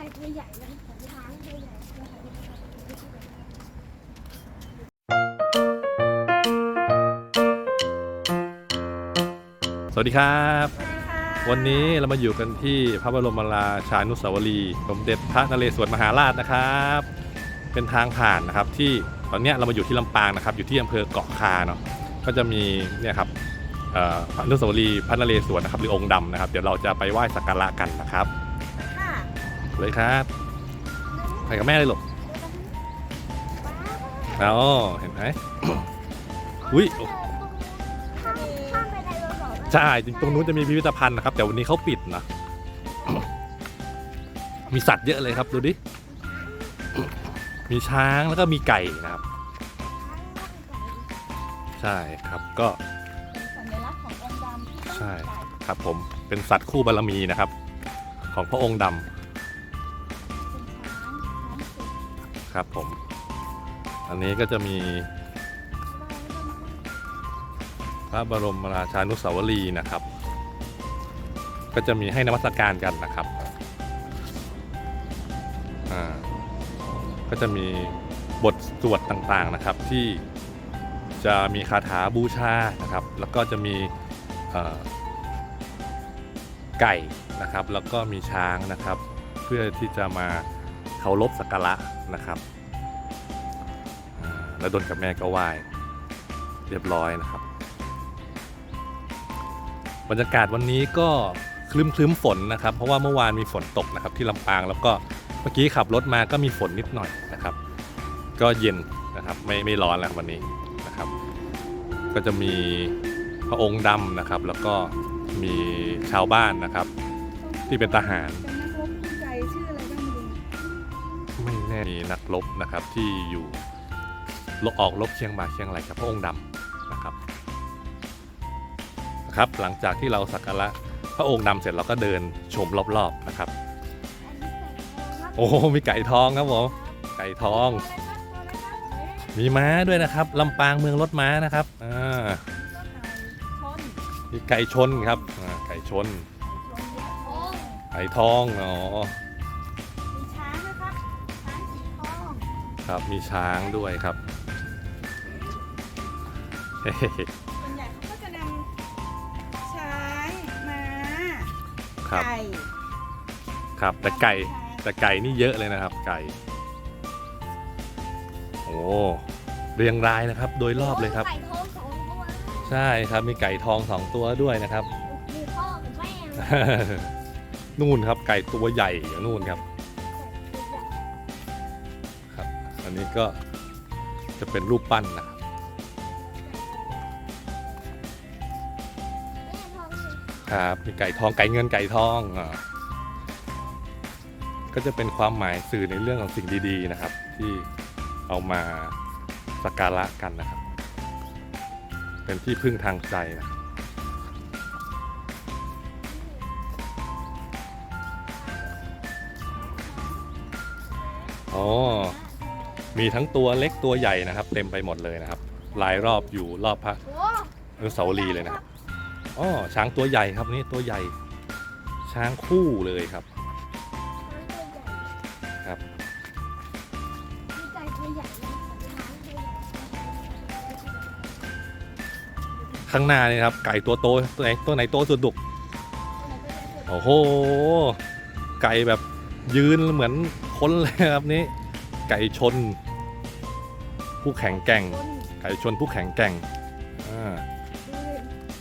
ก่ตัวใหญ่เลยของช้างตัวใหญ่สวัสดีครับ วันนี้เรามาอยู่กันที่พระบรมราชานุสาวรีย์สมเด็จพระนเรศวรมหาราชนะครับ เป็นทางผ่านนะครับที่ตอนนี้เรามาอยู่ที่ลำปางนะครับ อยู่ที่อำเภอเกาะคาเนาะก็จะมีเนี่ยครับอ่อพระนุสาวรีย์พระนเรศวรนะครับหรือองค์ดำนะครับ เดี๋ยวเราจะไปไหว้สักการะกันนะครับ เลยครับไปกับแม่เลยหรอกอ๋อเห็นไหมอุ๊ยข้ามข้ามไปไดโนเสาร์ได้ใช่จริงตรงนู้นจะมีพิพิธภัณฑ์นะครับ แต่วันนี้เขาปิดนะ มีสัตว์เยอะเลยครับดูดิ มีช้างแล้วก็มีไก่นะครับ ใช่ครับก็สัญลักษณ์ขององค์ดำที่ต้องใช่ไก่ครับผมเป็นสัตว์คู่บารมีนะครับ ของพระองค์ดำ ครับผม อันนี้ก็จะมี พระบรมราชานุสาวรีย์นะครับ ก็จะมีให้นมัสการกันนะครับอ่าก็จะมีบทสวดต่างๆนะครับที่จะมีคาถาบูชานะครับ แล้วก็จะมีไก่นะครับ แล้วก็มีช้างนะครับ เพื่อที่จะมา เคารพสักการะนะครับ แล้วดนกับแม่ก็ไหว้เรียบร้อยนะครับ บรรยากาศวันนี้ก็คลึ้มคลึ้มๆฝนนะครับ เพราะว่าเมื่อวานมีฝนตกนะครับที่ลำปางแล้วก็เมื่อกี้ขับรถมาก็มีฝนนิดหน่อยนะครับ ก็เย็นนะครับไม่ไม่ร้อนแล้ววันนี้นะครับ ก็จะมีพระองค์ดำนะครับ แล้วก็มีชาวบ้านนะครับ ที่เป็นทหาร แน่มีนักรบนะครับที่อยู่ลออกรบเชียงบาเชียงรายกับพระองค์ดำนะครับนะครับ หลังจากที่เราสักการะพระองค์ดำเสร็จเราก็เดินชมรอบๆนะครับ โอ้มีไก่ทองครับผมไก่ทอง มีม้าด้วยนะครับลำปางเมืองรถม้านะครับอ่ามีไก่ชนครับไก่ชนไก่ทองอ๋อ ครับ มีช้างด้วยครับเฮ้ส่วนใหญ่เขาก็จะนำช้างม้าครับไก่ครับแต่ไก่แต่ไก่นี่เยอะเลยนะครับ ไก่ โอ้เรียงรายนะครับ โดยรอบเลยครับ ไก่ทองสองตัวใช่ครับมีไก่ทองสองตัวด้วยนะครับ มีพ่อกับแม่ นู่นครับไก่ตัวใหญ่อย่างนู่นครับ นนี้ก็จะเป็นรูปปั้นนะครับครับมีไก่ทองไก่เงินไก่ทองอ่าก็จะเป็นความหมายสื่อในเรื่องของสิ่งดีๆนะครับ ที่เอามาสักการะกันนะครับ เป็นที่พึ่งทางใจนะอ๋อ มีทั้งตัวเล็กตัวใหญ่นะครับ เต็มไปหมดเลยนะครับหลายรอบอยู่รอบพระโอ้อนุสาวรีย์เลยนะครับอ๋อช้างตัวใหญ่ครับนี่ตัวใหญ่ ช้างคู่เลยครับครับมีไก่ตัวใหญ่เลยของช้างตัวใหญ่ข้างหน้านี่ครับ ไก่ตัวโตตัวไหนตัวไหนโตสุดดุกโอ้โห ไก่แบบยืนเหมือนคนเลยครับนี่ ไก่ชน ผู้แข็งแกร่ง ไก่ชนผู้แข็งแกร่งอ่า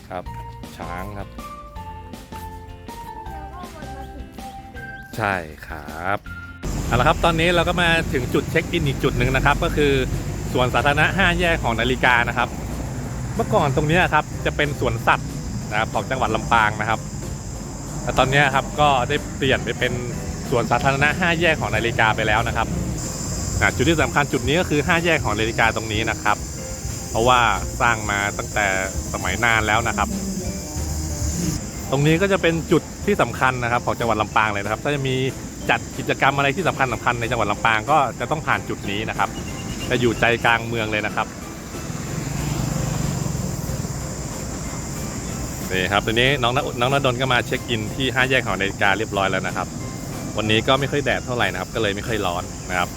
ครับ ช้างครับ ใช่ครับเอาละครับตอนนี้เราก็มาถึงจุดเช็คอินอีกจุดหนึ่งนะครับ ก็คือสวนสาธารณะ 5 แยกของนาฬิกานะครับ เมื่อก่อนตรงนี้ครับจะเป็นสวนสัตว์นะครับของจังหวัดลำปางนะครับแต่ตอนนี้ครับก็ได้เปลี่ยนไปเป็นสวนสาธารณะ 5 แยกของนาฬิกาไปแล้วนะครับ อ่าจุดที่สำคัญจุดนี้ก็คือ 5 แยกของนาฬิกาตรงนี้นะครับ เพราะว่าสร้างมาตั้งแต่สมัยนานแล้วนะครับ ตรงนี้ก็จะเป็นจุดที่สำคัญนะครับ ของจังหวัดลำปางเลยนะครับ ถ้าจะมีจัดกิจกรรมอะไรที่สำคัญสำคัญในจังหวัดลำปางก็จะต้องผ่านจุดนี้นะครับจะอยู่ใจกลางเมืองเลยนะครับนี่ครับตอนนี้น้องนน้องนดลก็มาเช็คอินที่ห้าแยกของนาฬิกาเรียบร้อยแล้วนะครับ วันนี้ก็ไม่ค่อยแดดเท่าไหร่นะครับ ก็เลยไม่ค่อยร้อนนะครับ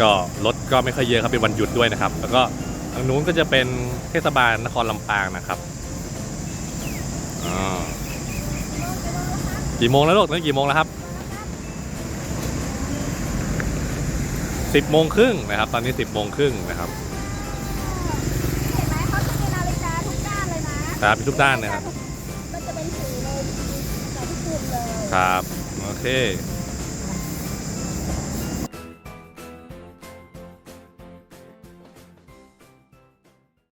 ก็รถก็ไม่ค่อยเยอะครับเป็นวันหยุดด้วยนะครับ แล้วก็ทางนู้นก็จะเป็นเทศบาลนครลำปางนะครับอ่ากี่โมงแล้วลูกตอนนี้กี่โมงแล้วครับสิบโมงครึ่งนะครับ ตอนนี้สิบโมงครึ่งนะครับเห็นไหมเขาจะมีนาฬิกาทุกด้านเลยนะครับมีทุกด้านนะครับมันจะเป็นสีเลยแต่ทุกกลุ่มเลยครับ โอเคเ